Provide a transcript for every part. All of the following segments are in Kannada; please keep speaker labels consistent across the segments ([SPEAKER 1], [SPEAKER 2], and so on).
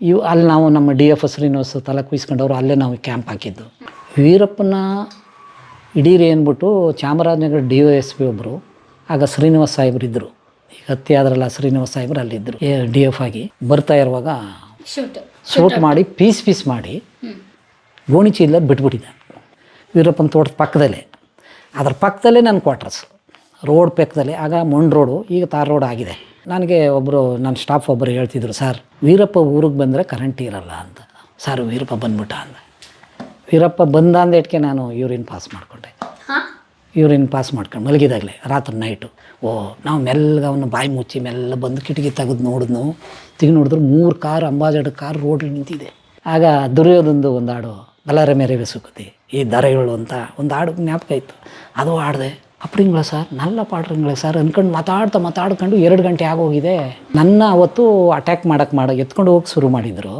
[SPEAKER 1] ಇವು ಅಲ್ಲಿ ನಾವು ನಮ್ಮ ಡಿ ಎಫ್ ಶ್ರೀನಿವಾಸ ತಲೆ ಕುಯ್ಸ್ಕೊಂಡವ್ರು ಅಲ್ಲೇ ನಾವು ಕ್ಯಾಂಪ್ ಹಾಕಿದ್ದು. ವೀರಪ್ಪನ ಇಡೀರಿ ಅಂದ್ಬಿಟ್ಟು Chamarajanagar D O S P ಒಬ್ಬರು ಆಗ ಶ್ರೀನಿವಾಸ ಸಾಹೇಬ್ರು ಇದ್ದರು ಈಗ ಹತ್ತಿ ಆದ್ರಲ್ಲ ಶ್ರೀನಿವಾಸ ಸಾಹೇಬ್ರು ಅಲ್ಲಿದ್ದರು ಡಿ ಎಫ್ ಆಗಿ ಬರ್ತಾ ಇರುವಾಗ
[SPEAKER 2] ಶೂಟ್
[SPEAKER 1] ಶೂಟ್ ಮಾಡಿ ಪೀಸ್ ಪೀಸ್ ಮಾಡಿ ಗೋಣಿ ಚೀಲ ಬಿಟ್ಬಿಟ್ಟಿದ್ದೆ ವೀರಪ್ಪನ ತೋಟದ ಪಕ್ಕದಲ್ಲೇ. ಅದ್ರ ಪಕ್ಕದಲ್ಲೇ ನನ್ನ ಕ್ವಾರ್ಟರ್ಸ್. ರೋಡ್ ಪೆಕ್ಕದಲ್ಲಿ ಆಗ ಮಣ್ಣು ರೋಡು ಈಗ ತಾರ್ ರೋಡ್ ಆಗಿದೆ. ನನಗೆ ಒಬ್ಬರು ನನ್ನ ಸ್ಟಾಫ್ ಒಬ್ಬರು ಹೇಳ್ತಿದ್ರು ಸರ್ ವೀರಪ್ಪ ಊರಿಗೆ ಬಂದರೆ ಕರೆಂಟ್ ಇರಲ್ಲ ಅಂತ. ಸರ್ ವೀರಪ್ಪ ಬಂದ್ಬಿಟ್ಟ ಅಂದ. ವೀರಪ್ಪ ಬಂದ ಅಂದೇಟ್ಗೆ ನಾನು ಯೂರಿನ್ ಪಾಸ್ ಮಾಡಿಕೊಂಡೆ. ಯೂರಿನ್ ಪಾಸ್ ಮಾಡ್ಕೊಂಡು ಮಲಗಿದಾಗಲೇ ರಾತ್ರಿ ನೈಟು ಓ ನಾವು ಮೆಲ್ಲಗ ಅವನು ಬಾಯಿ ಮುಚ್ಚಿ ಮೆಲ್ಲ ಬಂದು ಕಿಟಕಿ ತೆಗೆದು ನೋಡಿದ್ನು. ತಿಗಿ ನೋಡಿದ್ರು ಮೂರು ಕಾರ್ ಅಂಬಾಜಡ್ ಕಾರ್ ರೋಡಲ್ಲಿ ನಿಂತಿದೆ. ಆಗ ದುರ್ಯೋಧನದು ಒಂದು ಹಾಡು ಬಲಾರೆ ಮೇರೆ ಬೆಸುಕತಿ ಈ ದರೆಗಳು ಅಂತ ಒಂದು ಹಾಡು ಜ್ಞಾಪಕ ಇತ್ತು. ಅದು ಹಾಡಿದೆ ಅಪ್ಪಡಿಂಗಳ ಸರ್ ನಲ್ಲ ಪಾಡ್ರಿಂಗ್ಳಾ ಸರ್ ಅಂದ್ಕೊಂಡು ಮಾತಾಡ್ತಾ ಮಾತಾಡ್ಕೊಂಡು ಎರಡು ಗಂಟೆ ಆಗೋಗಿದೆ. ನನ್ನ ಅವತ್ತು ಅಟ್ಯಾಕ್ ಮಾಡಕ್ಕೆ ಮಾಡ ಎತ್ಕೊಂಡು ಹೋಗಿ ಶುರು ಮಾಡಿದರು.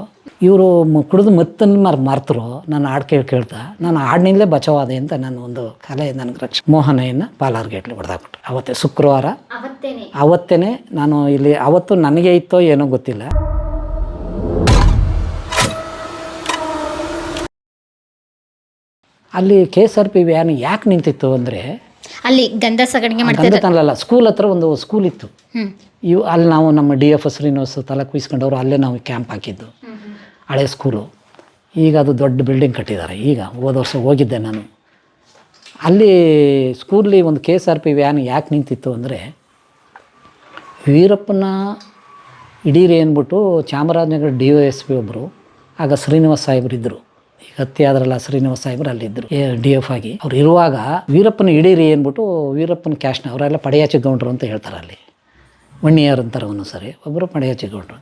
[SPEAKER 1] ಇವರು ಕುಡಿದು ಮತ್ತನ್ನು ಮರ್ ಮರ್ತರು. ನಾನು ಹಾಡು ಕೇಳಿ ಕೇಳ್ತಾ ನಾನು ಹಾಡಿನಿಂದಲೇ ಬಚಾವಾದೆ ಅಂತ ನಾನು ಒಂದು ಕಲೆ ನನಗೆ ರಕ್ಷ ಮೋಹನೆಯನ್ನು ಪಾಲಾರ್ಗೇಟ್ಲಿ ಹೊಡೆದಾಕ್ಬಿಟ್ಟು ಅವತ್ತೇ ಶುಕ್ರವಾರ.
[SPEAKER 2] ಅವತ್ತೇನೆ.
[SPEAKER 1] ಅವತ್ತೇ ನಾನು ಇಲ್ಲಿ ಅವತ್ತು ನನಗೆ ಇತ್ತೋ ಏನೋ ಗೊತ್ತಿಲ್ಲ. ಅಲ್ಲಿ K S R P van ಯಾಕೆ ನಿಂತಿತ್ತು ಅಂದರೆ
[SPEAKER 2] ಅಲ್ಲಿ ಗಂಧ ಸಗಣಿಗೆ ಮಾಡ್ತಾರೆ
[SPEAKER 1] ಗಂಧತನಲ್ಲ ಸ್ಕೂಲ್ ಹತ್ರ ಒಂದು ಸ್ಕೂಲ್ ಇತ್ತು. ಇವು ಅಲ್ಲಿ ನಾವು ನಮ್ಮ ಡಿ ಎಫ್ ಶ್ರೀನಿವಾಸ ತಲೆ ಕುಯ್ಸ್ಕೊಂಡವ್ರು ಅಲ್ಲೇ ನಾವು ಕ್ಯಾಂಪ್ ಹಾಕಿದ್ದು. ಹಳೆ ಸ್ಕೂಲು ಈಗ ಅದು ದೊಡ್ಡ ಬಿಲ್ಡಿಂಗ್ ಕಟ್ಟಿದ್ದಾರೆ. ಈಗ ಹೋದ ವರ್ಷ ಹೋಗಿದ್ದೆ ನಾನು. ಅಲ್ಲಿ ಸ್ಕೂಲಲ್ಲಿ ಒಂದು K S R P van ಯಾಕೆ ನಿಂತಿತ್ತು ಅಂದರೆ ವೀರಪ್ಪನ ಇಡೀರಿ ಅಂದ್ಬಿಟ್ಟು Chamarajanagar D O S P ಒಬ್ಬರು ಆಗ ಶ್ರೀನಿವಾಸ ಸಾಹೇಬ್ರು ಹತ್ಯೆ ಆದ್ರಲ್ಲ ಶ್ರೀನಿವಾಸ ಸಾಹೇಬ್ರು ಅಲ್ಲಿದ್ದರು. ಡಿ, ಎಫ್ ಆಗಿ. ಅವ್ರು ಇರುವಾಗ ವೀರಪ್ಪನ ಇಡೀರಿ ಅಂದ್ಬಿಟ್ಟು ವೀರಪ್ಪನ ಕ್ಯಾಶ್ನ ಅವರೆಲ್ಲ ಪಡೆಯ ಗೌಂಡ್ರು ಅಂತ ಹೇಳ್ತಾರೆ ಅಲ್ಲಿ. ಮಣ್ಣಿಯಾರ್ ಅಂತಾರೆ ಒಂದೊಂದು ಸರಿ ಒಬ್ಬರು ಪಡೆಯ ಗೌಂಡ್ರು.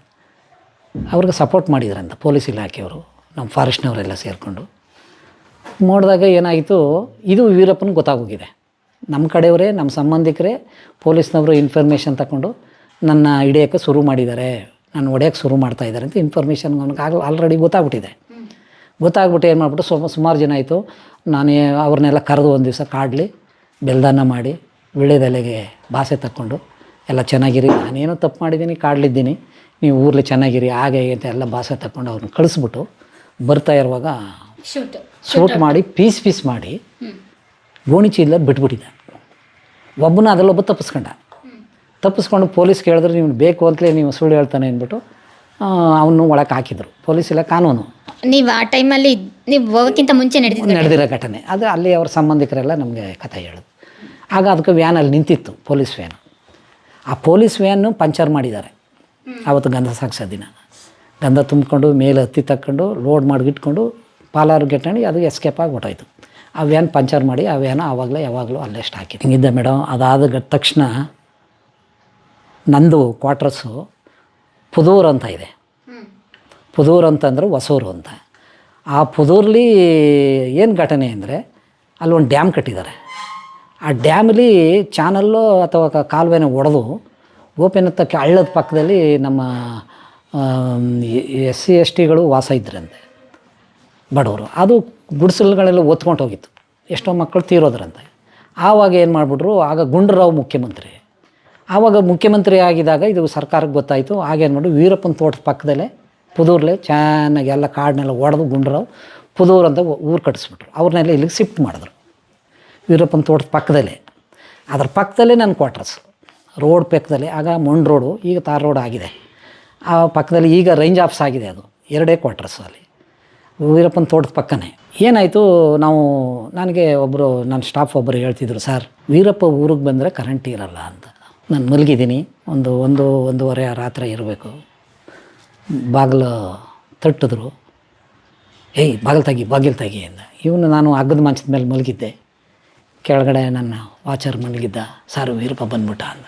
[SPEAKER 1] ಅವ್ರಿಗೆ ಸಪೋರ್ಟ್ ಮಾಡಿದ್ರಂತ ಪೊಲೀಸ್ ಇಲಾಖೆಯವರು, ನಮ್ಮ ಫಾರೆಸ್ಟ್ನವರೆಲ್ಲ ಸೇರಿಕೊಂಡು. ನೋಡಿದಾಗ ಏನಾಯಿತು, ಇದು ವೀರಪ್ಪನ ಗೊತ್ತಾಗೋಗಿದೆ. ನಮ್ಮ ಕಡೆಯವರೇ, ನಮ್ಮ ಸಂಬಂಧಿಕರೇ ಪೊಲೀಸ್ನವರು ಇನ್ಫಾರ್ಮೇಷನ್ ತಗೊಂಡು ನನ್ನ ಹಿಡಿಯೋಕ್ಕೆ ಶುರು ಮಾಡಿದ್ದಾರೆ ನಾನು ಹೊಡೆಯೋಕ್ಕೆ ಶುರು ಮಾಡ್ತಾ ಇದ್ದಾರೆ ಅಂತ ಇನ್ಫಾರ್ಮೇಷನ್ ನನಗೆ ಆಲ್ರೆಡಿ ಗೊತ್ತಾಗ್ಬಿಟ್ಟಿದೆ. ಗೊತ್ತಾಗ್ಬಿಟ್ಟು ಏನು ಮಾಡಿಬಿಟ್ಟು ಸುಮ ಸುಮಾರು ಜನ ಆಯಿತು. ನಾನೇ ಅವ್ರನ್ನೆಲ್ಲ ಕರೆದು ಒಂದು ದಿವಸ ಕಾಡಲಿ ಬೆಲ್ದಾನ ಮಾಡಿ ವಿಳ್ಯದೆಲೆಗೆ ಭಾಷೆ ತಕ್ಕೊಂಡು ಎಲ್ಲ ಚೆನ್ನಾಗಿರಿ ನಾನೇನೋ ತಪ್ಪು ಮಾಡಿದ್ದೀನಿ ಕಾಡಲಿದ್ದೀನಿ ನೀವು ಊರಲ್ಲಿ ಚೆನ್ನಾಗಿರಿ ಹಾಗೆ ಹೀಗೆ ಅಂತ ಎಲ್ಲ ಭಾಷೆ ತಕ್ಕೊಂಡು ಅವ್ರನ್ನ ಕಳಿಸ್ಬಿಟ್ಟು ಬರ್ತಾ ಇರುವಾಗ
[SPEAKER 2] ಶೂಟ್
[SPEAKER 1] ಶೂಟ್ ಮಾಡಿ ಪೀಸ್ ಪೀಸ್ ಮಾಡಿ ಗೋಣಿ ಚೀಲ ಬಿಟ್ಬಿಟ್ಟಿದ್ದ. ಒಬ್ಬನ ಅದಲ್ಲೊಬ್ಬ ತಪ್ಪಿಸ್ಕೊಂಡ. ತಪ್ಪಿಸ್ಕೊಂಡು ಪೊಲೀಸ್ ಕೇಳಿದ್ರೆ ನೀವು ಬೇಕು ಅಂತಲೇ ನೀವು ಸುಳ್ಳು ಹೇಳ್ತಾನೆ ಅಂದ್ಬಿಟ್ಟು ಅವನು ಒಳಗೆ ಹಾಕಿದ್ರು. ಪೊಲೀಸ್ ಇಲ್ಲ ಕಾನೂನು.
[SPEAKER 2] ನೀವು ಆ ಟೈಮಲ್ಲಿ ನೀವು ಹೋಗೋಕ್ಕಿಂತ ಮುಂಚೆ ನಡೆದಿದ್ದು
[SPEAKER 1] ನಡೆದಿರೋ ಘಟನೆ. ಅದು ಅಲ್ಲಿ ಅವ್ರ ಸಂಬಂಧಿಕರೆಲ್ಲ ನಮಗೆ ಕಥೆ ಹೇಳೋದು. ಆಗ ಅದಕ್ಕೆ ವ್ಯಾನ್ ಅಲ್ಲಿ ನಿಂತಿತ್ತು ಪೊಲೀಸ್ ವ್ಯಾನ್ ಆ ಪೊಲೀಸ್ ವ್ಯಾನು ಪಂಚರ್ ಮಾಡಿದ್ದಾರೆ. ಆವತ್ತು ಗಂಧ ಸಾಕ್ಸೋ ದಿನ. ಗಂಧ ತುಂಬಿಕೊಂಡು ಮೇಲೆ ಹತ್ತಿ ತಕ್ಕೊಂಡು ಲೋಡ್ ಮಾಡಿಗಿಟ್ಕೊಂಡು ಪಾಲಾರು ಗೆಟ್ಕೊಂಡು ಅದು ಎಸ್ಕೇಪ್ ಆಗಿ ಹೊಟ್ಟೋಯ್ತು ಆ ವ್ಯಾನ್ ಪಂಚರ್ ಮಾಡಿ ಆ ವ್ಯಾನ್ ಆವಾಗಲೇ ಯಾವಾಗಲೂ ಅಲ್ಲೇ ಸ್ಟಾಕಿ ಹಿಂಗಿದ್ದೆ ಮೇಡಮ್ ಅದಾದ ತಕ್ಷಣ ನಂದು ಕ್ವಾರ್ಟರ್ಸು ಪುದೂರ್ ಅಂತ ಇದೆ. ಪುದೂರ್ ಅಂತಂದ್ರೆ ಹೊಸೂರು ಅಂತ. ಆ ಪುದೂರ್ಲಿ ಏನು ಘಟನೆ ಅಂದರೆ ಅಲ್ಲಿ ಒಂದು ಡ್ಯಾಮ್ ಕಟ್ಟಿದ್ದಾರೆ. ಆ ಡ್ಯಾಮಲ್ಲಿ ಚಾನಲ್ಲು ಅಥವಾ ಕಾಲುವೆನ ಒಡೆದು ಹತ್ತಕ್ಕೆ ಹಳ್ಳದ ಪಕ್ಕದಲ್ಲಿ ನಮ್ಮ ಎಸ್ ಸಿ, ಎಸ್ ಟಿಗಳು ವಾಸ ಇದ್ರಂತೆ. ಬಡವರು. ಅದು ಗುಡಿಸಲುಗಳೆಲ್ಲ ಒತ್ಕೊಂಡು ಹೋಗಿತ್ತು. ಎಷ್ಟೋ ಮಕ್ಕಳು ತೀರೋದ್ರಂತೆ. ಆವಾಗ ಏನು ಮಾಡಿಬಿಟ್ರು, ಆಗ ಗುಂಡ್ರಾವ್ ಮುಖ್ಯಮಂತ್ರಿ ಆವಾಗ ಮುಖ್ಯಮಂತ್ರಿ ಆಗಿದಾಗ ಇದು ಸರ್ಕಾರಕ್ಕೆ ಗೊತ್ತಾಯಿತು. ಆಗೇನು ಮಾಡಿ ವೀರಪ್ಪನ ತೋಟದ ಪಕ್ಕದಲ್ಲೇ ಪುದೂರ್ಲೆ ಚೆನ್ನಾಗಿ ಎಲ್ಲ ಕಾಡನ್ನೆಲ್ಲ ಒಡೆದು ಗುಂಡ್ರಾವ್ ಪುದೂರ್ ಅಂತ ಊರು ಕಟ್ಟಿಸ್ಬಿಟ್ರು ಅವ್ರನ್ನೆಲ್ಲ ಇಲ್ಲಿಗೆ ಶಿಫ್ಟ್ ಮಾಡಿದ್ರು. ವೀರಪ್ಪನ ತೋಟದ ಪಕ್ಕದಲ್ಲೇ. ಅದರ ಪಕ್ಕದಲ್ಲೇ ನನ್ನ ಕ್ವಾರ್ಟರ್ಸ್ ರೋಡ್ ಪಕ್ಕದಲ್ಲಿ. ಆಗ ಮೊಂಡ್ ರೋಡು, ಈಗ ತಾರ್ ರೋಡ್ ಆಗಿದೆ. ಆ ಪಕ್ಕದಲ್ಲಿ ಈಗ ರೇಂಜ್ ಆಫ್ಸ್ ಆಗಿದೆ ಅದು. ಎರಡೇ ಕ್ವಾರ್ಟರ್ಸ್ ಅಲ್ಲಿ. ವೀರಪ್ಪನ ತೋಟದ ಪಕ್ಕನೇ. ಏನಾಯಿತು, ನಾವು, ನನಗೆ ಒಬ್ಬರು ನನ್ನ ಸ್ಟಾಫ್ ಒಬ್ಬರು ಹೇಳ್ತಿದ್ರು, ಸರ್, ವೀರಪ್ಪ ಊರಿಗೆ ಬಂದರೆ ಕರೆಂಟ್ ಇರಲ್ಲ ಅಂತ. ನಾನು ಮಲಗಿದ್ದೀನಿ. ಒಂದು ಒಂದು ಒಂದೂವರೆ ರಾತ್ರಿ ಇರಬೇಕು. ಬಾಗಿಲು ತಟ್ಟಿದ್ರು. ಏಯ್ ಬಾಗಿಲು ತೆಗಿ ಬಾಗಿಲು ತೆಗಿ ಅಂದ. ಇವನು ನಾನು ಹಗ್ಗದ ಮಂಚದ ಮೇಲೆ ಮಲಗಿದ್ದೆ. ಕೆಳಗಡೆ ನನ್ನ ವಾಚರ್ ಮಲಗಿದ್ದ. ಸಾರು ವೀರಪ್ಪ ಬಂದ್ಬಿಟ್ಟ ಅಂದ.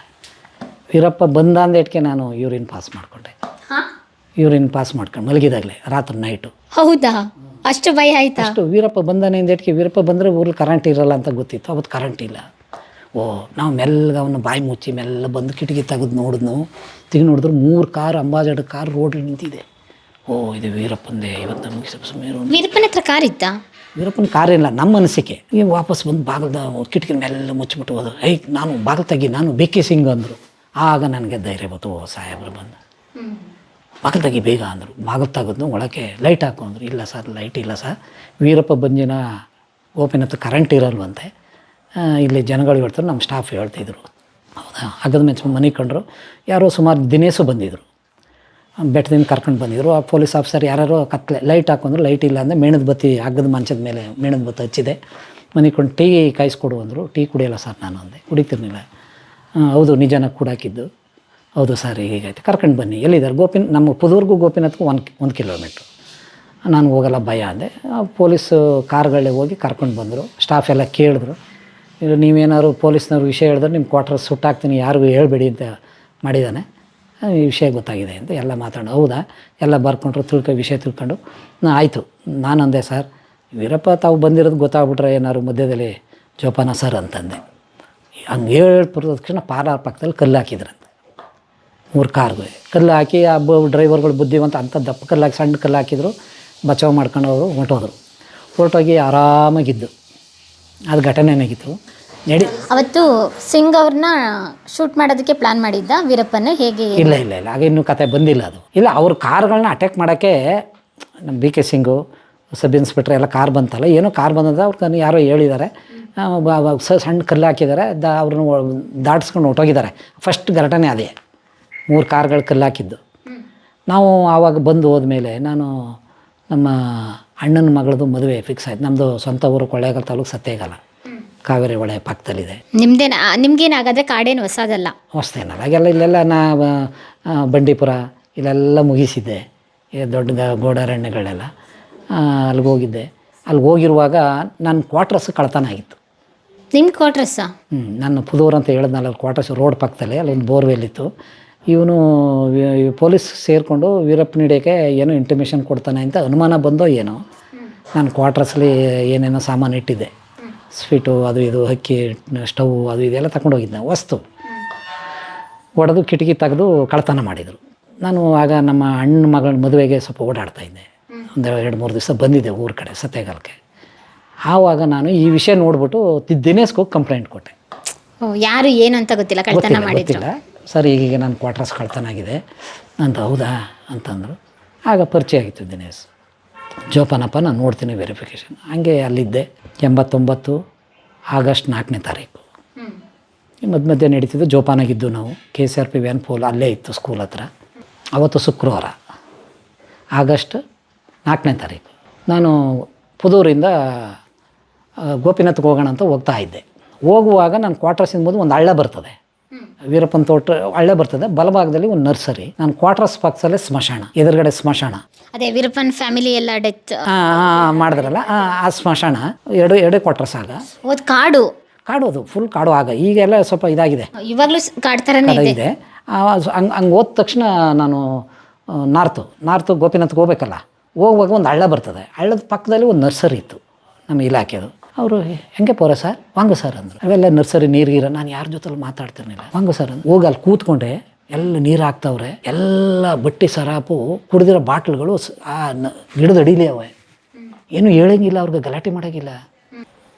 [SPEAKER 1] ವೀರಪ್ಪ ಬಂದ ಅಂದೇಟ್ಗೆ ನಾನು ಯೂರಿನ್ ಪಾಸ್ ಮಾಡಿಕೊಂಡೆ.
[SPEAKER 2] ಹಾ?
[SPEAKER 1] ಯೂರಿನ್ ಪಾಸ್ ಮಾಡ್ಕೊಂಡು ಮಲಗಿದಾಗಲೇ ರಾತ್ರಿ ನೈಟು.
[SPEAKER 2] ಹೌದಾ? ಅಷ್ಟು ಭಯ ಆಯ್ತು?
[SPEAKER 1] ಅಷ್ಟು ವೀರಪ್ಪ ಬಂದಾನೆ ಅಂದೇಟ್ಗೆ ವೀರಪ್ಪ ಬಂದರೆ ಊರಲ್ಲಿ ಕರೆಂಟ್ ಇರಲ್ಲ ಅಂತ ಗೊತ್ತಿತ್ತು. ಅವತ್ತು ಕರೆಂಟ್ ಇಲ್ಲ. ಓ ನಾವು ಮೆಲ್ಲಗೆ ಅವನು ಬಾಯಿ ಮುಚ್ಚಿ ಮೆಲ್ಲ ಬಂದು ಕಿಟಕಿ ತೆಗೆದು ನೋಡಿದ್ನು ತೆಗಿ ನೋಡಿದ್ರೆ ಮೂರು ಕಾರ್ ಅಂಬಾಜಡ್ ಕಾರ್ ರೋಡ್ಲಿ ನಿಂತಿದೆ. ಓ ಇದು ವೀರಪ್ಪಂದೇ ಇವತ್ತು ನಮಗೆ ಸ್ವಲ್ಪ ಸುಮ್ಮನೆ
[SPEAKER 2] ವೀರಪ್ಪನ ಹತ್ರ ಕಾರ್ ಇತ್ತಾ?
[SPEAKER 1] ವೀರಪ್ಪನ ಕಾರಿಲ್ಲ ನಮ್ಮ ಅನಿಸಿಕೆ. ಈಗ ವಾಪಸ್ ಬಂದು ಬಾಗಿಲ್ದ ಕಿಟಕಿ ಮೇಲೆ ಮುಚ್ಚಿಬಿಟ್ಟು ಹೋದ್ರು. ಐ ನಾನು ಬಾಗಿಲು ತೆಗಿ ನಾನು ಬಿ ಕೆ ಸಿಂಗ್ ಅಂದರು. ಆಗ ನನಗೆ ಧೈರ್ಯ ಬಂತು ಓ ಸಾಹೇಬ್ರು ಬಂದು. ಬಾಗಿಲು ಬೇಗ ಅಂದರು. ಬಾಗಿಲು ತೆಗೆದು ಒಳಗೆ ಲೈಟ್ ಹಾಕು ಅಂದರು ಇಲ್ಲ ಸರ್ ಲೈಟ್ ಇಲ್ಲ ಸರ್. ವೀರಪ್ಪ ಬಂದಿನ ಓಪನ್ ಹತ್ರ ಕರೆಂಟ್ ಇರಲ್ವಂತೆ. ಇಲ್ಲಿ ಜನಗಳು ಹೇಳ್ತಾರೆ ನಮ್ಮ ಸ್ಟಾಫ್ ಹೇಳ್ತಿದ್ರು ಹೌದಾ? ಹಗ್ಗದ ಮೆಚ್ಚ ಮನೆ ಕಂಡ್ರು ಯಾರೋ ಸುಮಾರು ದಿನೇಸು ಬಂದಿದ್ದರು ಬೆಟ್ಟದಿಂದ ಕರ್ಕೊಂಡು ಬಂದಿದ್ರು. ಆ ಪೊಲೀಸ್ ಆಫೀಸರ್ ಯಾರು ಕತ್ಲೆ ಲೈಟ್ ಹಾಕೊಂಡ್ರು ಲೈಟ್ ಇಲ್ಲ ಅಂದರೆ ಮೇಣದ ಬತ್ತಿ ಹಗ್ಗದ ಮಂಚದ ಮೇಲೆ ಮೇಣದ ಬತ್ತಿ ಹಚ್ಚಿದೆ. ಮನೆ ಕೊಂಡು ಟೀ ಕಾಯಿಸ್ಕೊಡು ಅಂದರು. ಟೀ ಕುಡಿಯಲ್ಲ ಸರ್ ನಾನು ಅಂದೆ. ಕುಡಿತಿರ್ಲಿಲ್ಲ. "ಆ, ಹೌದು ನಿಜನ ಕೂಡಾಕಿದ್ದು. ಹೌದು ಸರ್ ಹೀಗಾಯ್ತು. ಕರ್ಕೊಂಡು ಬನ್ನಿ. ಎಲ್ಲಿದ್ದಾರೆ ಗೋಪಿನ ನಮ್ಮ ಪುದೂರ್ಗೂ ಗೋಪಿನಾಥ್ಗೂ ಒಂದು ಒಂದು ಕಿಲೋಮೀಟ್ರ್. ನಾನು ಹೋಗಲ್ಲ ಭಯ ಅಂದೆ. ಪೊಲೀಸ್ ಕಾರ್ಗಳೇ ಹೋಗಿ ಕರ್ಕೊಂಡು ಬಂದರು. ಸ್ಟಾಫ್ ಎಲ್ಲ ಕೇಳಿದ್ರು. ಇದು ನೀವೇನಾದ್ರು ಪೊಲೀಸ್ನವ್ರು ವಿಷಯ ಹೇಳಿದ್ರೆ ನಿಮ್ಮ ಕ್ವಾರ್ಟರ್ ಸುಟ್ಟಾಕ್ತೀನಿ, ಯಾರಿಗೂ ಹೇಳಬೇಡಿ ಅಂತ ಮಾಡಿದ್ದಾನೆ. ಈ ವಿಷಯ ಗೊತ್ತಾಗಿದೆ ಅಂತ ಎಲ್ಲ ಮಾತಾಡೋ ಹೌದಾ? ಎಲ್ಲ ಬರ್ಕೊಂಡ್ರು, ತಿಳ್ಕೊ, ವಿಷಯ ತಿಳ್ಕೊಂಡು. ನಾ, ಆಯಿತು. ನಾನು ಅಂದೆ ಸರ್, ವೀರಪ್ಪ, ತಾವು ಬಂದಿರೋದು ಗೊತ್ತಾಗ್ಬಿಟ್ರೆ ಏನಾದ್ರು ಮಧ್ಯದಲ್ಲಿ ಜೋಪಾನ ಸರ್ ಅಂತಂದೆ. ಹಂಗೆ ಹೇಳಿ ತಕ್ಷಣ ಪಾರಾರ್ ಪಕ್ಕದಲ್ಲಿ ಕಲ್ಲು ಹಾಕಿದ್ರಂತೆ. ಮೂರು ಕಾರ್ಗೆ. ಕಲ್ಲು ಹಾಕಿ ಆ ಬ, ಡ್ರೈವರ್ಗಳು ಬುದ್ಧಿವಂತ ಅಂಥ ದಪ್ಪ ಕಲ್ಲು ಹಾಕಿ ಸಣ್ಣ ಕಲ್ಲು ಹಾಕಿದ್ರು, ಬಚಾವ್ ಮಾಡ್ಕೊಂಡು ಅವರು ಹೊಂಟೋದ್ರು ಹೊರಟೋಗಿ ಆರಾಮಾಗಿದ್ದು. ಅದು ಘಟನೆನಾಗಿತ್ತು ನಡಿ.
[SPEAKER 2] ಅವತ್ತು ಸಿಂಗ್ ಅವ್ರನ್ನ ಶೂಟ್ ಮಾಡೋದಕ್ಕೆ ಪ್ಲಾನ್ ಮಾಡಿದ್ದ ವೀರಪ್ಪನ ಹೇಗೆ?
[SPEAKER 1] ಇಲ್ಲ ಇಲ್ಲ ಇಲ್ಲ. ಆಗ ಇನ್ನೂ ಕತೆ ಬಂದಿಲ್ಲ ಅದು. ಇಲ್ಲ ಅವ್ರ ಕಾರ್ಗಳನ್ನ ಅಟ್ಯಾಕ್ ಮಾಡೋಕ್ಕೆ ನಮ್ಮ B K Singh sub inspector ಎಲ್ಲ ಕಾರ್ ಬಂತಲ್ಲ. ಏನೋ ಕಾರ್ ಬಂದದ ಅವ್ರ ಯಾರೋ ಹೇಳಿದ್ದಾರೆ. ಸಣ್ಣ ಕಲ್ಲು ಹಾಕಿದ್ದಾರೆ. ದ ಅವ್ರನ್ನ ದಾಟಿಸ್ಕೊಂಡು ಹೊಟ್ಟೋಗಿದ್ದಾರೆ ಫಸ್ಟ್ ಘಟನೆ ಅದೇ. ಮೂರು ಕಾರ್ಗಳು ಕಲ್ಲು ಹಾಕಿದ್ದು. ನಾವು ಆವಾಗ ಬಂದು ಹೋದ್ಮೇಲೆ ನಾನು ನಮ್ಮ ಅಣ್ಣನ ಮಗಳದು ಮದುವೆ ಫಿಕ್ಸ್ ಆಯ್ತು. ನಮ್ಮದು ಸ್ವಂತ ಊರು ಕೊಳ್ಳೇಗಾಲ ತಾಲೂಕು ಸತ್ತೇಗಾಲ ಕಾವೇರಿ ಹೊಳೆ ಪಕ್ಕದಲ್ಲಿದೆ.
[SPEAKER 2] ನಿಮ್ದೇನ ನಿಮ್ಗೇನಾಗಾದ್ರೆ ಕಾಡೇನು ಹೊಸದಲ್ಲ?
[SPEAKER 1] ಹೊಸ್ತೇನಲ್ಲ ಹಾಗೆಲ್ಲ ಇಲ್ಲೆಲ್ಲ ನಾ ಬಂಡೀಪುರ ಇಲ್ಲೆಲ್ಲ ಮುಗಿಸಿದ್ದೆ. ಈ ದೊಡ್ಡ ಗೋಡಾರಣ್ಯಗಳೆಲ್ಲ. ಅಲ್ಲಿಗೆ ಹೋಗಿದ್ದೆ. ಅಲ್ಲಿಗೆ ಹೋಗಿರುವಾಗ ನನ್ನ ಕ್ವಾರ್ಟರ್ಸ್ ಕಳ್ತನ ಆಗಿತ್ತು.
[SPEAKER 2] ನಿಮ್ಮ ಕ್ವಾರ್ಟರ್ಸಾ
[SPEAKER 1] ಹ್ಞೂ ನನ್ನ ಪುದೂರ್ ಅಂತ ಹೇಳಿದ್ನಲ್ಲ ಅಲ್ಲಿ ಕ್ವಾರ್ಟರ್ಸ್ ರೋಡ್ ಪಕ್ಕದಲ್ಲಿ ಅಲ್ಲೊಂದು ಬೋರ್ವೆಲ್ ಇತ್ತು. ಇವನು ಪೊಲೀಸ್ ಸೇರಿಕೊಂಡು ವೀರಪ್ಪ ಹಿಡಿಯೋಕ್ಕೆ ಏನೋ ಇಂಟಿಮೇಷನ್ ಕೊಡ್ತಾನೆ ಅಂತ ಅನುಮಾನ ಬಂದೋ ಏನೋ. ನಾನು ಕ್ವಾರ್ಟರ್ಸಲ್ಲಿ ಏನೇನೋ ಸಾಮಾನು ಇಟ್ಟಿದ್ದೆ. ಸ್ವೀಟು ಅದು ಇದು ಅಕ್ಕಿ ಸ್ಟವ್ ಅದು ಇದೆಲ್ಲ ತಗೊಂಡೋಗಿದ್ದೆ ವಸ್ತು. ಒಡೆದು ಕಿಟಕಿ ತೆಗೆದು ಕಳ್ತನ ಮಾಡಿದರು. ನಾನು ಆಗ ನಮ್ಮ ಅಣ್ಣ ಮಗಳ ಮದುವೆಗೆ ಸ್ವಲ್ಪ ಓಡಾಡ್ತಾ ಇದ್ದೆ. ಒಂದು ಎರಡು ಮೂರು ದಿವಸ ಬಂದಿದ್ದೆ ಊರ ಕಡೆ ಸತ್ಯಗಾಲಕ್ಕೆ ಆವಾಗ ನಾನು ಈ ವಿಷಯ ನೋಡ್ಬಿಟ್ಟು ದಿನೇಶ್ಗೆ ಹೋಗಿ ಕಂಪ್ಲೇಂಟ್ ಕೊಟ್ಟೆ.
[SPEAKER 2] ಯಾರು ಏನು ಅಂತ ಗೊತ್ತಿಲ್ಲ ಕಳ್ತನ
[SPEAKER 1] ಮಾಡಿದ್ದಿಲ್ಲ ಸರ್ ಈಗೀಗ ನನ್ನ ಕ್ವಾರ್ಟರ್ಸ್ ಕಳ್ತನ ಆಗಿದೆ ಅಂತ ಹೌದಾ? ಅಂತಂದರು. ಆಗ ಪರಿಚಯ ಆಗಿತ್ತು ದಿನೇಶ್. ಜೋಪಾನಪ್ಪ ನಾನು ನೋಡ್ತೀನಿ ವೆರಿಫಿಕೇಷನ್ ಹಂಗೆ ಅಲ್ಲಿದ್ದೆ ಎಂಬತ್ತೊಂಬತ್ತು ಆಗಸ್ಟ್ ನಾಲ್ಕನೇ ತಾರೀಕು. ಈ ಮಧ್ಯ ಮಧ್ಯೆ ನಡೀತಿದ್ದು ಜೋಪಾನಾಗಿದ್ದು ನಾವು. K C R P van pole ಅಲ್ಲೇ ಇತ್ತು ಸ್ಕೂಲ್ ಹತ್ರ. ಅವತ್ತು ಶುಕ್ರವಾರ ಆಗಸ್ಟ್ ನಾಲ್ಕನೇ ತಾರೀಕು. ನಾನು ಪುದೂರಿಂದ ಗೋಪಿನಾಥಕ್ಕೆ ಗೋಪಿನಾಥ್ಗೆ ಹೋಗೋಣ ಅಂತ ಹೋಗ್ತಾ ಇದ್ದೆ. ಹೋಗುವಾಗ ನನ್ನ ಕ್ವಾರ್ಟರ್ಸಿಂದ ಮುಂದೆ ಒಂದು ಹಳ್ಳ ಬರ್ತದೆ. ವೀರಪ್ಪನ ತೋಟ ಹಳ್ಳ ಬರ್ತದೆ. ಬಲಭಾಗದಲ್ಲಿ ಒಂದು ನರ್ಸರಿ. ನಾನು ಕ್ವಾರ್ಟರ್ಸ್ ಪಕ್ಕದಲ್ಲೇ ಸ್ಮಶಾನ ಎದುರುಗಡೆ ಸ್ಮಶಾನ.
[SPEAKER 2] ಅದೇ ವೀರಪ್ಪನ್ ಫ್ಯಾಮಿಲಿ ಎಲ್ಲ ಡೆತ್
[SPEAKER 1] ಮಾಡಿದ್ರಲ್ಲ ಆ, ಸ್ಮಶಾನ. ಎರಡು ಎರಡೇ ಕ್ವಾರ್ಟರ್ಸ್ ಆಗ
[SPEAKER 2] ಕಾಡು
[SPEAKER 1] ಕಾಡು. ಅದು ಫುಲ್ ಕಾಡು ಆಗ. ಈಗೆಲ್ಲ ಸ್ವಲ್ಪ ಇದಾಗಿದೆ.
[SPEAKER 2] ಇವಾಗಲೂ ಕಾಡ್ ಥರನೇ ಇದೆ.
[SPEAKER 1] ಇದೆ. ಹಂಗೆ ಹಂಗೆ ಹೋದ ತಕ್ಷಣ ನಾನು ನಾರ್ತು. ನಾರ್ತು ಗೋಪಿನಾಥ್ಗೆ ಹೋಗ್ಬೇಕಲ್ಲ. ಹೋಗುವಾಗ ಒಂದು ಹಳ್ಳ ಬರ್ತದೆ. ಹಳ್ಳದ ಪಕ್ಕದಲ್ಲಿ ಒಂದು ನರ್ಸರಿ ಇತ್ತು ನಮ್ಮ ಇಲಾಖೆದು. ಅವರು ಹೆಂಗೆ ಪೋರ ಸರ್? ವಾಂಗ ಸರ್ ಅಂದರು. ಅವೆಲ್ಲ ನರ್ಸರಿ ನೀರಿಗಿರ ನಾನು ಯಾರ ಜೊತೆಲಿ ಮಾತಾಡ್ತಿರ್ಲಿಲ್ಲ. ವಾಂಗ ಸರ್ ಅಂದ್ರೆ ಹೋಗಿ ಅಲ್ಲಿ ಕೂತ್ಕೊಂಡೆ. ಎಲ್ಲ ನೀರು ಹಾಕ್ತವ್ರೆ. ಎಲ್ಲ ಬಟ್ಟೆ ಸರಾಪು ಕುಡಿದಿರೋ ಬಾಟ್ಲುಗಳು ಆ ನ- ಗಿಡದ ಅಡಿಲೇ ಅವೆ. ಏನು ಹೇಳಂಗಿಲ್ಲ ಅವ್ರಿಗೆ ಗಲಾಟೆ ಮಾಡೋಂಗಿಲ್ಲ.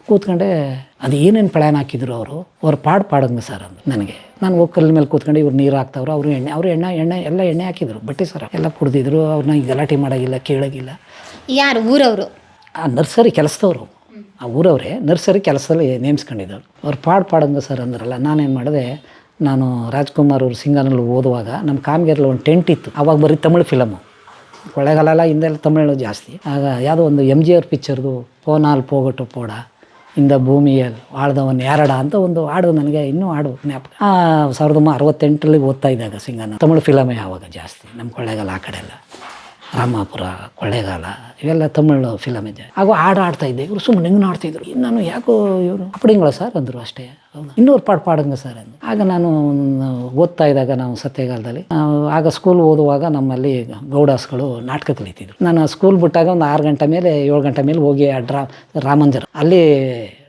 [SPEAKER 1] ಕೂತ್ಕೊಂಡೆ. ಅದು ಏನೇನು ಪ್ಲ್ಯಾನ್ ಹಾಕಿದ್ರು ಅವರು ಅವ್ರು ಪಾಡು ಪಾಡಂಗೆ ಸರ್ ಅಂದ್ರು ನನಗೆ. ನಾನು ಹೋಗಿ ಮೇಲೆ ಕೂತ್ಕೊಂಡು ಇವ್ರು ನೀರು ಹಾಕ್ತವ್ರು. ಅವರು ಎಣ್ಣೆ ಅವರು ಎಣ್ಣೆ ಎಣ್ಣೆ ಎಲ್ಲ ಎಣ್ಣೆ ಹಾಕಿದ್ರು ಬಟ್ಟೆ ಸರ. ಎಲ್ಲ ಕುಡ್ದಿದ್ರು. ಅವ್ರನ್ನ ಗಲಾಟೆ ಮಾಡೋಂಗಿಲ್ಲ ಕೇಳೋಂಗಿಲ್ಲ.
[SPEAKER 2] ಯಾರು ಊರವರು?
[SPEAKER 1] ಆ ನರ್ಸರಿ ಕೆಲಸದವರು. ಆ ಊರವರೇ ನರ್ಸರಿ ಕೆಲಸದಲ್ಲಿ ನೇಮಿಸ್ಕೊಂಡಿದ್ದವ್ರು. ಅವ್ರು ಪಾಡು ಪಾಡಂಗ ಸರ್ ಅಂದ್ರಲ್ಲ, ನಾನೇನು ಮಾಡಿದೆ, ನಾನು ರಾಜ್ಕುಮಾರ್ ಅವರು ಸಿಂಗಾನಲ್ಲಿ ಓದುವಾಗ ನಮ್ಮ ಕಾಮಗಿರಲ್ಲಿ ಒಂದು ಟೆಂಟ್ ಇತ್ತು. ಅವಾಗ ಬರೀ ತಮಿಳು ಫಿಲಮು. ಕೊಳ್ಳೆಗಾಲ ಹಿಂದೆಲ್ಲ ತಮಿಳು ಜಾಸ್ತಿ. ಆಗ ಯಾವುದೋ ಒಂದು ಎಂ ಜಿ ಆರ್ ಪಿಕ್ಚರ್ದು ಪೋನಾಲ್ ಪೋಗಟು ಪೋಡ, ಇಂದ ಭೂಮಿಯಲ್ಲಿ ಆಳ್ದವನ್ ಯಾರಡ ಅಂತ ಒಂದು ಹಾಡು ನನಗೆ ಇನ್ನೂ ಹಾಡು ಜ್ಞಾಪಕ. ಸಾವಿರದ ಒಂಬೈನೂರ ಅರವತ್ತೆಂಟರಲ್ಲಿ ಓದ್ತಾ ಇದ್ದಾಗ ಸಿಂಗನ ತಮಿಳು ಫಿಲಮೇ ಆವಾಗ ಜಾಸ್ತಿ ನಮ್ಮ ಕೊಳ್ಳೆಗಾಲ ಆ ಕಡೆ ಎಲ್ಲ ರಾಮಾಪುರ ಕೊಳ್ಳೇಗಾಲ ಇವೆಲ್ಲ ತಮಿಳು ಫಿಲಮ್ ಇದೆ. ಹಾಗೂ ಹಾಡು ಆಡ್ತಾ ಇದ್ದೆ. ಇವರು ಸುಮ್ಮನೆ ಹಿಂಗೆ ಇನ್ನು ನಾನು ಯಾಕೋ ಇವರು ಅಪ್ಪಡಿಂಗಳ ಸರ್ ಅಂದರು ಅಷ್ಟೇ. ಇನ್ನೂರು ಪಾಡು ಪಾಡಂಗ ಸರ್ ಅಂದ್ರು. ಆಗ ನಾನು ಓದ್ತಾ ಇದ್ದಾಗ ನಾವು ಸತ್ಯಗಾಲದಲ್ಲಿ ಆಗ ಸ್ಕೂಲ್ ಓದುವಾಗ ನಮ್ಮಲ್ಲಿ ಗೌಡಾಸ್ಗಳು ನಾಟಕ ಕಲಿತಿದ್ರು. ನಾನು ಸ್ಕೂಲ್ ಬಿಟ್ಟಾಗ ಒಂದು ಆರು ಗಂಟೆ ಮೇಲೆ, ಏಳು ಗಂಟೆ ಮೇಲೆ ಹೋಗಿ ಆ ಡ್ರಾ ರಾಮಂಜರ ಅಲ್ಲಿ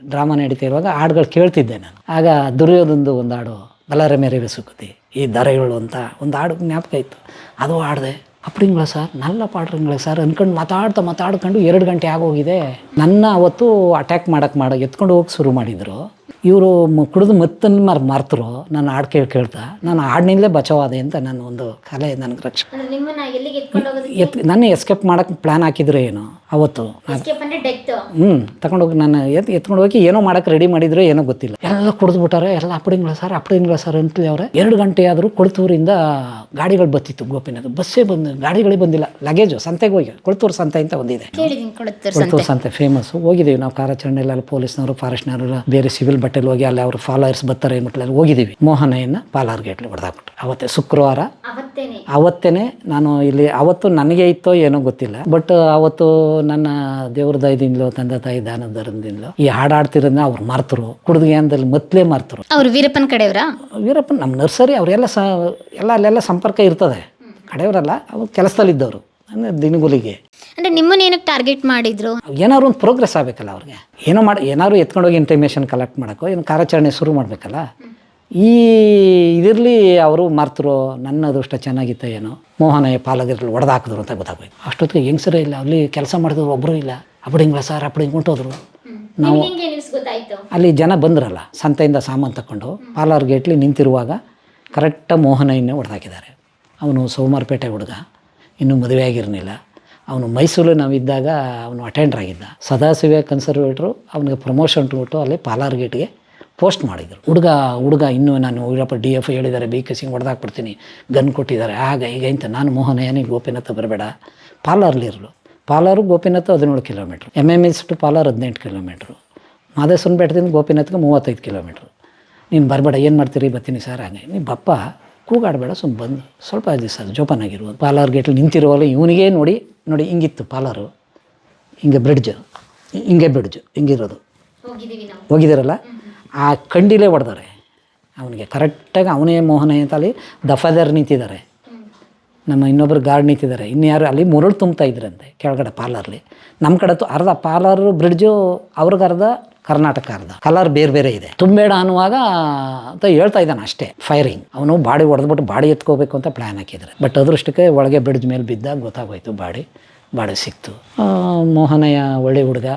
[SPEAKER 1] ಡ್ರಾಮಾ ನಡೀತಾ ಇರುವಾಗ ಹಾಡುಗಳು ಕೇಳ್ತಿದ್ದೆ ನಾನು. ಆಗ ದುರ್ಯೋಧನದು ಒಂದು ಹಾಡು ಬಲಾರೆ ಮೇರೆ ಬೆಸುಕುತಿ ಈ ದರೆಗಳು ಅಂತ ಒಂದು ಹಾಡು ಜ್ಞಾಪಕ ಇತ್ತು. ಅದು ಹಾಡಿದೆ. ಅಪ್ಪಡಿಂಗಳ ಸರ್, ನಲ್ಲ பாடுறீங்களா ಸರ್ ಅಂದ್ಕೊಂಡು ಮಾತಾಡ್ತಾ ಮಾತಾಡ್ಕೊಂಡು ಎರಡು ಗಂಟೆ ಆಗೋಗಿದೆ. ನನ್ನ ಅವತ್ತು ಅಟ್ಯಾಕ್ ಮಾಡೋಕ್ಕೆ ಮಾಡ, ಎತ್ಕೊಂಡು ಹೋಗಿ ಶುರು ಮಾಡಿದರು. ಇವರು ಕುಡಿದು ಮತ್ತನ್ನು ಮಾರ್ ಮರ್ತರು ನಾನು ಹಾಡು ಕೇಳಿ ಕೇಳ್ತಾ ನಾನು ಹಾಡಿನಿಂದಲೇ ಬಚಾವಾದೆ ಅಂತ ನಾನು ಒಂದು ಕಲೆ ನನಗೆ ರಕ್ಷ ಎತ್ ನನ್ನ ಎಸ್ಕೇಪ್ ಮಾಡೋಕ್ಕೆ ಪ್ಲ್ಯಾನ್ ಹಾಕಿದ್ರು ಏನು ಅವತ್ತು? ಹ್ಞೂ ತಗೊಂಡೋಗಿ ನಾನು ಎತ್ ಎತ್ಕೊಂಡು ಹೋಗಿ ಏನೋ ಮಾಡೋಕೆ ರೆಡಿ ಮಾಡಿದ್ರು ಏನೋ ಗೊತ್ತಿಲ್ಲ. ಎಲ್ಲ ಕುಡಿದ್ಬಿಟ್ಟಾರೆ ಎಲ್ಲ ಅಪ್ಪಡಿಂಗ್ಳ ಸರ್ ಅಪ್ಪಡಿಂಗ್ಳ ಸರ್ ಅಂತಲೇ ಅವ್ರೆ ಎರಡು ಗಂಟೆ ಆದರೂ ಕೊಳ್ತೂರಿಂದ ಗಾಡಿಗಳು ಬತ್ತಿತ್ತು ಗೋಪಿನದು. ಬಸ್ಸೇ ಬಂದು ಗಾಡಿಗಳೇ ಬಂದಿಲ್ಲ. ಲಗೇಜು ಸಂತೆಗೆ ಹೋಗಿ ಕೊಳತೂರು ಸಂತೆ ಅಂತ ಒಂದಿದೆ. ಕೊಳತೂರು ಸಂತೆ. ಫೇಮಸ್ ಹೋಗಿದ್ದೀವಿ ನಾವು ಕಾರ್ಯಾಚರಣೆಲ್ಲ ಪೊಲೀಸ್ನವರು ಫಾರೆಸ್ಟ್ನವರು ಬೇರೆ ಸಿವಿಲ್ ಬಟ್ಟೆಲಿ ಹೋಗಿ ಅಲ್ಲಿ ಅವ್ರು ಫಾಲೋಯರ್ಸ್ ಬರ್ತಾರೆ ಏನು ಅಲ್ಲಿ ಹೋಗಿದ್ದೀವಿ. ಮೋಹನಯ್ಯನ ಪಾಲಾರ್ ಗೇಟ್ಲಿ ಹೊಡೆದಾಕ್ಬಿಟ್ಟು ಅವತ್ತೇ ಶುಕ್ರವಾರ.
[SPEAKER 2] ಅವತ್ತೇನೆ.
[SPEAKER 1] ನಾನು ಇಲ್ಲಿ ಅವತ್ತು ನನಗೆ ಇತ್ತೋ ಏನೋ ಗೊತ್ತಿಲ್ಲ. ಬಟ್ ಅವತ್ತು ನನ್ನ ದೇವ್ರ ದಯದಿಂದಲೋ ತಂದೆ ತಾಯಿ ದಾನದರದಿಂದಲೋ ಈ ಹಾಡಾಡ್ತಿರೋದನ್ನ ಅವ್ರು ಮಾರ್ತರು. ಕುಡ್ದು ಮತ್ತಲೇ ಮಾರ್ತರು.
[SPEAKER 2] ಅವ್ರು ವೀರಪ್ಪನ ಕಡೆಯವರ?
[SPEAKER 1] ವೀರಪ್ಪ ನಮ್ಮ ನರ್ಸರಿ ಅವರೆಲ್ಲ ಸ ಎಲ್ಲ ಅಲ್ಲೆಲ್ಲ ಸಂಪರ್ಕ ಇರ್ತದೆ. ಕಡೆಯವರಲ್ಲ ಅವ್ರು ಕೆಲಸದಲ್ಲಿದ್ದವರು. ಅಂದರೆ ದಿನಗೂಲಿಗೆ.
[SPEAKER 2] ಅಂದ್ರೆ ನಿಮ್ಮನ್ನ ಏನಕ್ಕೆ ಟಾರ್ಗೆಟ್ ಮಾಡಿದ್ರು?
[SPEAKER 1] ಏನಾದ್ರು ಒಂದು ಪ್ರೋಗ್ರೆಸ್ ಆಗಬೇಕಲ್ಲ ಅವ್ರಿಗೆ. ಏನೋ ಮಾಡಿ ಏನಾದ್ರು ಎತ್ಕೊಂಡೋಗಿ ಇನ್ಫಾರ್ಮೇಶನ್ ಕಲೆಕ್ಟ್ ಮಾಡೋಕ್ಕೋ ಏನು ಕಾರ್ಯಾಚರಣೆ ಶುರು ಮಾಡಬೇಕಲ್ಲ? ಈ ಇದಿರಲಿ ಅವರು ಮರ್ತರು ನನ್ನ ಅದೃಷ್ಟ ಚೆನ್ನಾಗಿತ್ತ ಏನೋ ಮೋಹನ ಪಾಲಗಿರ್ಲಿ ಹೊಡೆದಾಕಿದ್ರು ಅಂತ ಗೊತ್ತಾಗೋಯ್ತು. ಅಷ್ಟೊತ್ತಿಗೆ ಹೆಂಗಸರೇ ಇಲ್ಲ ಅಲ್ಲಿ ಕೆಲಸ ಮಾಡಿದ್ರು ಒಬ್ಬರು ಇಲ್ಲ. ಅಪ್ಪಡಿಂಗ್ಲ ಸರ್ ಅಪ್ಪಡಿಂಗ್ ಹೊಂಟೋದ್ರು. ನಾವು ಅಲ್ಲಿ ಜನ ಬಂದ್ರಲ್ಲ ಸಂತೆಯಿಂದ ಸಾಮಾನು ತಗೊಂಡು ಪಾಲಾರ್ ಗೇಟ್ಲಿ ನಿಂತಿರುವಾಗ ಕರೆಕ್ಟಾಗಿ ಮೋಹನಯ್ಯನೇ ಹೊಡೆದಾಕಿದ್ದಾರೆ ಅವನು ಸೋಮಾರಪೇಟೆ ಹುಡುಗ ಇನ್ನೂ ಮದುವೆ ಆಗಿರಲಿಲ್ಲ ಅವನು ಮೈಸೂರಲ್ಲಿ ನಾವಿದ್ದಾಗ ಅವನು ಅಟೆಂಡರ್ ಆಗಿದ್ದ. ಸದಾಶಿವ ಕನ್ಸರ್ವೇಟ್ರು ಅವನಿಗೆ ಪ್ರಮೋಷನ್ ಕೊಟ್ಟು ಅಲ್ಲಿ ಪಾಲಾರ್ ಗೇಟ್ಗೆ ಪೋಸ್ಟ್ ಮಾಡಿದರು. ಹುಡುಗ ಹುಡುಗ ಇನ್ನೂ ನಾನು ವೀರಪ್ಪ ಡಿ ಎಫ್ ಹೇಳಿದ್ದಾರೆ ಬಿ ಕೆ ಸಿಂಗ್ ಹೊಡೆದಾಕ್ಬಿಡ್ತೀನಿ ಗನ್ ಕೊಟ್ಟಿದ್ದಾರೆ, ಆಗ ಈಗ ಇಂತ ನಾನು ಮೋಹನಯ್ಯನಿಗೆ ಗೋಪಿನಾಥ ಬರಬೇಡ. ಪಾಲಾರ್ಲಿರಲು ಪಾಲಾರು ಗೋಪಿನಾಥ ಹದಿನೇಳು kilometre M M S to Palar ಹದಿನೆಂಟು ಕಿಲೋಮೀಟ್ರು ಮಾದೇಶ್ವರನ ಬೆಟ್ಟದಿಂದ ಗೋಪಿನಾಥ್ಗೆ ಮೂವತ್ತೈದು ಕಿಲೋಮೀಟ್ರು ನೀನು ಬರಬೇಡ, ಏನು ಮಾಡ್ತೀರಿ? ಬರ್ತೀನಿ ಸರ್, ಹಾಗೆ. ನೀವು ಬಪ್ಪ ಕೂಗಾಡಬೇಡ ಸುಮ್ಮ ಬಂದು ಸ್ವಲ್ಪ ದಿವಸ ಜೋಪಾನ ಆಗಿರ್ಬೋದು. ಪಾಲಾರ್ ಗೇಟಲ್ಲಿ ನಿಂತಿರುವಲ್ಲ ಇವನಿಗೆ ನೋಡಿ ನೋಡಿ ಹಿಂಗಿತ್ತು ಪಾಲಾರು ಹಿಂಗೆ ಬ್ರಿಡ್ಜ್ ಹಿಂಗೆ ಬ್ರಿಡ್ಜ್ ಹಿಂಗಿರೋದು. ಹೋಗಿದ್ದೀರಲ್ಲ? ಆ ಕಂಡಿಲೇ ಹೊಡೆದಾರೆ. ಅವನಿಗೆ ಕರೆಕ್ಟಾಗಿ ಅವನೇ ಮೋಹನ ಅಂತ ಅಲ್ಲಿ ದಫಾದಾರ್ ನಿಂತಿದ್ದಾರೆ. ನಮ್ಮ ಇನ್ನೊಬ್ಬರು ಗಾರ್ಡ್ ನಿಂತಿದ್ದಾರೆ. ಇನ್ಯಾರು ಅಲ್ಲಿ ಮುರುಳು ತುಂಬ್ತಾ ಇದ್ರಂತೆ, ಕೆಳಗಡೆ ಪಾರ್ಲರ್ಲಿ. ನಮ್ಮ ಕಡೆ ಅರ್ಧ ಪಾರ್ಲರ್, ಬ್ರಿಡ್ಜು, ಅವ್ರಿಗೆ ಅರ್ಧ ಕರ್ನಾಟಕ ಅರ್ಧ. ಕಲರ್ ಬೇರೆ ಬೇರೆ ಇದೆ. ತುಂಬೇಡ ಅನ್ನುವಾಗ ಅಂತ ಹೇಳ್ತಾ ಇದ್ದಾನೆ ಅಷ್ಟೇ, ಫೈರಿಂಗ್. ಅವನು ಬಾಡಿ ಹೊಡೆದ್ಬಿಟ್ಟು ಬಾಡಿ ಎತ್ಕೋಬೇಕು ಅಂತ ಪ್ಲ್ಯಾನ್ ಹಾಕಿದ್ದಾರೆ. ಬಟ್ ಅದೃಷ್ಟಕ್ಕೆ ಒಳಗೆ ಬ್ರಿಡ್ಜ್ ಮೇಲೆ ಬಿದ್ದಾಗ ಗೊತ್ತಾಗೋಯ್ತು ಬಾಡಿ ಬಾಡಿ ಸಿಕ್ತು. ಮೋಹನಯ್ಯ ಒಳ್ಳೆ ಹುಡುಗ,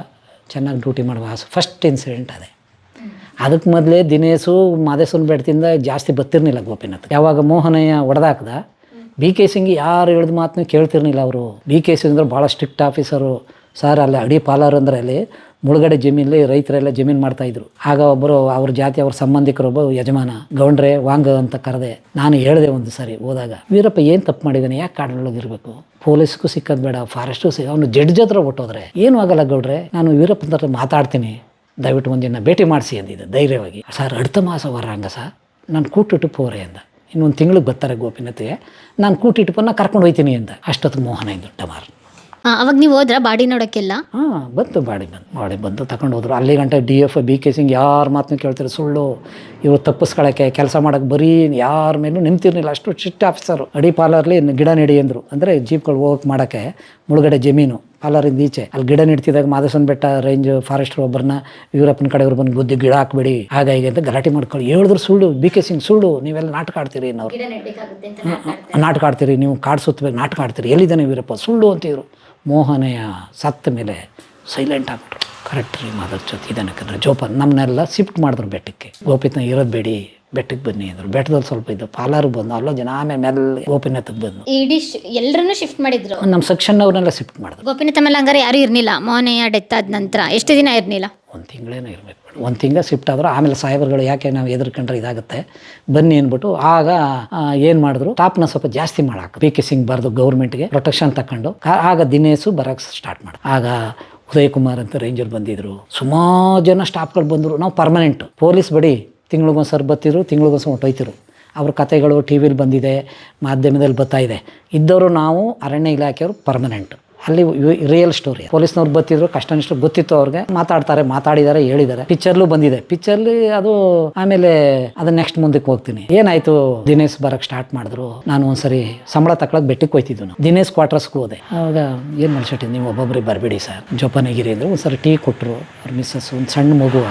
[SPEAKER 1] ಚೆನ್ನಾಗಿ ಡ್ಯೂಟಿ ಮಾಡುವ ಫಸ್ಟ್ ಇನ್ಸಿಡೆಂಟ್ ಅದೇ. ಅದಕ್ಕೆ ಮೊದಲೇ ದಿನೇಶು ಮಾದೇಶ್ವರನ ಬೆಟ್ಟದಿಂದ ಜಾಸ್ತಿ ಬತ್ತಿರ್ಲಿಲ್ಲ ಗೋಪಿನಾಥ್. ಯಾವಾಗ ಮೋಹನಯ್ಯ ಹೊಡೆದಾಕ್ದ ಬಿ ಕೆ ಸಿಂಗ್ ಯಾರು ಹೇಳಿದ ಮಾತನ್ನೂ ಕೇಳ್ತಿರ್ಲಿಲ್ಲ ಅವರು. ಬಿ ಕೆ ಸಿಂಗ್ ಅಂದ್ರೆ ಭಾಳ ಸ್ಟ್ರಿಕ್ಟ್ ಆಫೀಸರು ಸರ್, ಅಲ್ಲಿ ಅಡಿ ಪಾಲಾರ್ ಅಂದ್ರೆ ಅಲ್ಲಿ ಮುಳುಗಡೆ ಜಮೀನಲ್ಲಿ ರೈತರೆಲ್ಲ ಜಮೀನು ಮಾಡ್ತಾಯಿದ್ರು ಆಗ ಒಬ್ಬರು ಅವ್ರ ಜಾತಿ, ಅವ್ರ ಸಂಬಂಧಿಕರೊಬ್ಬ ಯಜಮಾನ, ಗೌಂಡ್ರೆ, ವಾಂಗ ಅಂತ ಕರೆದೆ. ನಾನು ಹೇಳಿದೆ ಒಂದು ಸಾರಿ ಹೋದಾಗ, ವೀರಪ್ಪ, ಏನು ತಪ್ಪು ಮಾಡಿದ್ದಾನೆ ಯಾಕೆ ಕಾಡಿನೊಳಗಿರಬೇಕು? ಪೊಲೀಸ್ಗೂ ಸಿಕ್ಕದ್ ಬೇಡ ಫಾರೆಸ್ಟು ಸಿ ಅವನು ಜಡ್ಜ್ ಹತ್ರ ಹೊಟ್ಟೋದ್ರೆ ಏನೂ ಆಗಲ್ಲ ಗೌಡ್ರೆ, ನಾನು ವೀರಪ್ಪನ ಹತ್ರ ಮಾತಾಡ್ತೀನಿ. ದಯವಿಟ್ಟು ಒಂದಿನ ದಿನ ಭೇಟಿ ಮಾಡಿಸಿ ಅಂದಿದ್ದೆ ಧೈರ್ಯವಾಗಿ. ಸರ್ ಅಡ್ತ ಮಾಸ ವರಾಂಗ ಸರ್. ನಾನು ಕೂಟಿಟ್ಟು ಪೋರೆ ಅಂದ. ಇನ್ನೊಂದು ತಿಂಗಳಿಗೆ ಬರ್ತಾರೆ ಗೋಪಿನತೆಗೆ ನಾನು ಕೂಟಿಟ್ಟು ಪನ್ನ ಕರ್ಕೊಂಡು ಹೋಯ್ತೀನಿ ಅಂತ ಅಷ್ಟೊತ್ತು ಮೋಹನ ಇದ್ದು ಟಮಾರ್
[SPEAKER 2] ಅವಾಗ ನೀವು ಹೋದ್ರ ಬಾಡಿ ನೋಡಕ್ಕೆಲ್ಲ
[SPEAKER 1] ಹಾಂ ಬಂತು ಬಾಡಿ ಬಂದು ಬಾಡಿ ಬಂದು ತಗೊಂಡು ಹೋದ್ರು. ಅಲ್ಲಿ ಗಂಟೆ D F B K Singh ಯಾರ ಮಾತನ್ನು ಕೇಳ್ತಾರೆ ಸುಳ್ಳು. ಇವ್ರು ತಪ್ಪಿಸ್ಕೊಳಕ್ಕೆ ಕೆಲಸ ಮಾಡಕ್ಕೆ ಬರೀ ಯಾರ ಮೇಲೂ ನಿಂತಿರ್ಲಿಲ್ಲ. ಅಷ್ಟು ಚಿಟ್ಟ ಆಫೀಸರು ಅಡಿ ಪಾರ್ಲರ್ಲಿ ಗಿಡ ನೆಡಿ ಅಂದರು. ಅಂದರೆ ಜೀಪ್ಗಳು ಹೋಗಕ್ಕೆ ಮಾಡೋಕ್ಕೆ ಮುಳುಗಡೆ ಜಮೀನು. ಪಾರ್ಲರಿಂದ ಈಚೆ. ಅಲ್ಲಿ ಗಿಡ ನೆಡ್ತಿದ್ದಾಗ ಮಾದೇಶ್ವನ ಬೆಟ್ಟ ರೇಂಜ್ ಫಾರೆಸ್ಟರ್ ಒಬ್ಬರನ್ನ ಯೂರೋಪಿನ ಕಡೆಯವ್ರು ಬಂದು ಬುದ್ಧಿ ಗಿಡ ಹಾಕಬೇಡಿ. ಹಾಗಾಗಿ ಹೀಗೆ ಅಂತ ಗಲಾಟೆ ಮಾಡ್ಕೊಳ್ಳಿ. ಹೇಳಿದ್ರು ಸುಳ್ಳು. ಬಿ ಕೆ ಸಿಂಗ್ ಸುಳ್ಳು. ನೀವೆಲ್ಲ ನಾಟಕ ಆಡ್ತೀರಿ ನಾವು ನಾಟಕ ಆಡ್ತೀರಿ. ನೀವು ಕಾಡು ಸುತ್ತಬೇಕು ನಾಟಕ ಆಡ್ತೀರಿ. ಎಲ್ಲಿದ್ದಾನೆ ವೀರಪ್ಪ? ಸುಳ್ಳು ಅಂತಿದ್ರು. ಮೋಹನೆಯ ಸತ್ತ ಮೇಲೆ ಸೈಲೆಂಟ್ ಆಗ್ಬಿಟ್ರು ಕರೆಕ್ಟ್ ರೀ ಮಾದರ್ ಜೊತೆ. ಇದ್ದಾನೆ ಜೋಪಾನ ನಮ್ಮನ್ನೆಲ್ಲ ಶಿಫ್ಟ್ ಮಾಡಿದ್ರು ಬೆಟ್ಟಕ್ಕೆ. ಗೋಪಿತ್ನ ಇರೋದು ಬೇಡಿ. ಬೆಟ್ಟಕ್ಕೆ ಬನ್ನಿ ಅಂದರು. ಬೆಟ್ಟದಲ್ಲಿ ಸ್ವಲ್ಪ ಇದ್ದು ಪಾರ್ಲರ್ ಬಂದು ಅಲ್ಲೋ ಜನ ಆಮೇಲೆ ಮೆಲ್ಲ ಗೋಪಿನಾಥಕ್ಕೆ ಬಂದು.
[SPEAKER 2] ಇಡೀ ಎಲ್ಲರನ್ನೂ ಶಿಫ್ಟ್ ಮಾಡಿದ್ರು?
[SPEAKER 1] ನಮ್ಮ ಸೆಕ್ಷನ್ ಅವ್ರನ್ನೆಲ್ಲ ಶಿಫ್ಟ್ ಮಾಡಿದ್ರು.
[SPEAKER 2] ಗೋಪಿನಾಥ ಮೇಲೆ ಹಂಗಾರೆ ಯಾರು ಇರಲಿಲ್ಲ ಮೋನೆಯ ಡೆತ್ ಆದ ನಂತರ ಎಷ್ಟು ದಿನ ಇರಲಿಲ್ಲ
[SPEAKER 1] ಒಂದು ತಿಂಗಳೇನೋ ಇರಬೇಕು ಒಂದು ತಿಂಗಳ ಶಿಫ್ಟ್ ಆದ್ರೆ ಆಮೇಲೆ ಸಾಹೇಬರುಗಳು ಯಾಕೆ ನಾವು ಎದುರ್ಕೊಂಡ್ರೆ ಇದಾಗುತ್ತೆ. ಬನ್ನಿ ಅಂದ್ಬಿಟ್ಟು ಆಗ ಏನು ಮಾಡಿದ್ರು? ಟಾಪ್ನ ಸ್ವಲ್ಪ ಜಾಸ್ತಿ ಮಾಡಾಕ ಪಿ ಕೆ ಸಿಂಗ್ ಬರೆದು ಗೌರ್ಮೆಂಟ್ಗೆ ಪ್ರೊಟೆಕ್ಷನ್ ತಗೊಂಡು ಆಗ ದಿನೇಶು ಬರೋಕ್ಕೆ ಸ್ಟಾರ್ಟ್ ಮಾಡಿ ಆಗ ಉದಯ್ ಕುಮಾರ್ ಅಂತ ರೇಂಜರ್ ಬಂದಿದ್ರು. ಸುಮಾರು ಜನ ಸ್ಟಾಫ್ಗಳು ಬಂದರು. ನಾವು ಪರ್ಮನೆಂಟ್ ಪೊಲೀಸ್ ಬಡಿ ತಿಂಗಳಿಗೊಂದ್ಸರಿ ಬತ್ತಿದ್ರು ತಿಂಗ್ಳಿಗೊಂದು ಹೊಟ್ಟೋಯ್ತಿರು ಅವ್ರ ಕತೆಗಳು ಟಿ ವಿಲಿ ಬಂದಿದೆ, ಮಾಧ್ಯಮದಲ್ಲಿ ಬರ್ತಾ ಇದೆ. ಇದ್ದವರು ನಾವು ಅರಣ್ಯ ಇಲಾಖೆಯವರು ಪರ್ಮನೆಂಟ್ ಅಲ್ಲಿ ರಿಯಲ್ ಸ್ಟೋರಿ ಪೊಲೀಸ್ನವ್ರು ಬತ್ತಿದ್ರು ಕಷ್ಟ ಗೊತ್ತಿತ್ತು ಅವ್ರಿಗೆ. ಮಾತಾಡ್ತಾರೆ, ಮಾತಾಡಿದ್ದಾರೆ, ಹೇಳಿದ್ದಾರೆ. ಪಿಕ್ಚರ್ಲು ಬಂದಿದೆ. ಪಿಕ್ಚರ್ಲಿ ಅದು ಆಮೇಲೆ ಅದು ನೆಕ್ಸ್ಟ್ ಮುಂದಕ್ಕೆ ಹೋಗ್ತೀನಿ. ಏನಾಯ್ತು, ದಿನೇಶ್ ಬರಕ್ಕೆ ಸ್ಟಾರ್ಟ್ ಮಾಡಿದ್ರು. ನಾನು ಒಂದ್ಸರಿ ಸಂಬಳ ತಗೊಳಕ್ ಬೆಟ್ಟಕ್ಕೆ ಹೋಯ್ತಿದ್ದು ನಾನು. ದಿನೇಶ್ ಕ್ವಾರ್ಟರ್ಸ್ಗೆ ಹೋದೆ. ಅವಾಗ ಏನು ಮನುಷ್ಯಟಿ ನೀವು ಒಬ್ಬೊಬ್ಬರಿಗೆ ಬರಬೇಡಿ ಸರ್. ಜೋಪಾನಗಿರಿ ಅಂದ್ರೆ ಒಂದ್ಸರಿ ಟೀ ಕೊಟ್ಟರು ಅವ್ರ ಮಿಸ್ಸಸ್ ಒಂದು ಸಣ್ಣ ಮಗು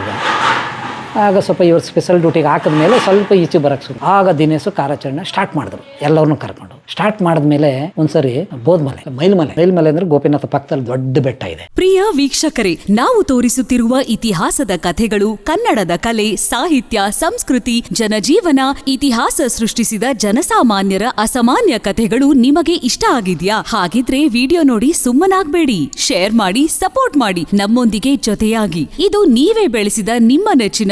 [SPEAKER 1] ಆಗ ಸ್ವಲ್ಪ ಇವ್ರು ಸ್ಪೆಷಲ್ ಡ್ಯೂಟಿಗೆ ಹಾಕಿದ ಮೇಲೆ ಸ್ವಲ್ಪ ಈಚೆ ಬರಕ್ಕೆ ಶುರು ಆಗ ದಿನೇಶು ಕಾರ್ಯಾಚರಣೆ ಸ್ಟಾರ್ಟ್ ಮಾಡಿದ್ರು. ಎಲ್ಲರನ್ನೂ ಕರ್ಕೊಂಡು. ಸ್ಟಾರ್ಟ್ ಮಾಡಿದ್ಮೇಲೆ ಒಂದ್ಸರಿ ಬೋಧಮಲೆ ಮೈಲ್ಮಲೆ. ಮೈಲ್ಮಲೆ ಅಂದ್ರೆ ಗೋಪಿನಾಥ ಪಕ್ಕದಲ್ಲಿ ದೊಡ್ಡ ಬೆಟ್ಟ ಇದೆ.
[SPEAKER 3] ಪ್ರಿಯ ವೀಕ್ಷಕರೇ, ನಾವು ತೋರಿಸುತ್ತಿರುವ ಇತಿಹಾಸದ ಕಥೆಗಳು ಕನ್ನಡದ ಕಲೆ, ಸಾಹಿತ್ಯ, ಸಂಸ್ಕೃತಿ, ಜನಜೀವನ, ಇತಿಹಾಸ ಸೃಷ್ಟಿಸಿದ ಜನಸಾಮಾನ್ಯರ ಅಸಾಮಾನ್ಯ ಕಥೆಗಳು ನಿಮಗೆ ಇಷ್ಟ ಆಗಿದ್ಯಾ? ಹಾಗಿದ್ರೆ ವಿಡಿಯೋ ನೋಡಿ ಸುಮ್ಮನಾಗ್ಬೇಡಿ. ಶೇರ್ ಮಾಡಿ ಸಪೋರ್ಟ್ ಮಾಡಿ. ನಮ್ಮೊಂದಿಗೆ ಜೊತೆಯಾಗಿ. ಇದು ನೀವೇ ಬೆಳೆಸಿದ ನಿಮ್ಮ ನೆಚ್ಚಿನ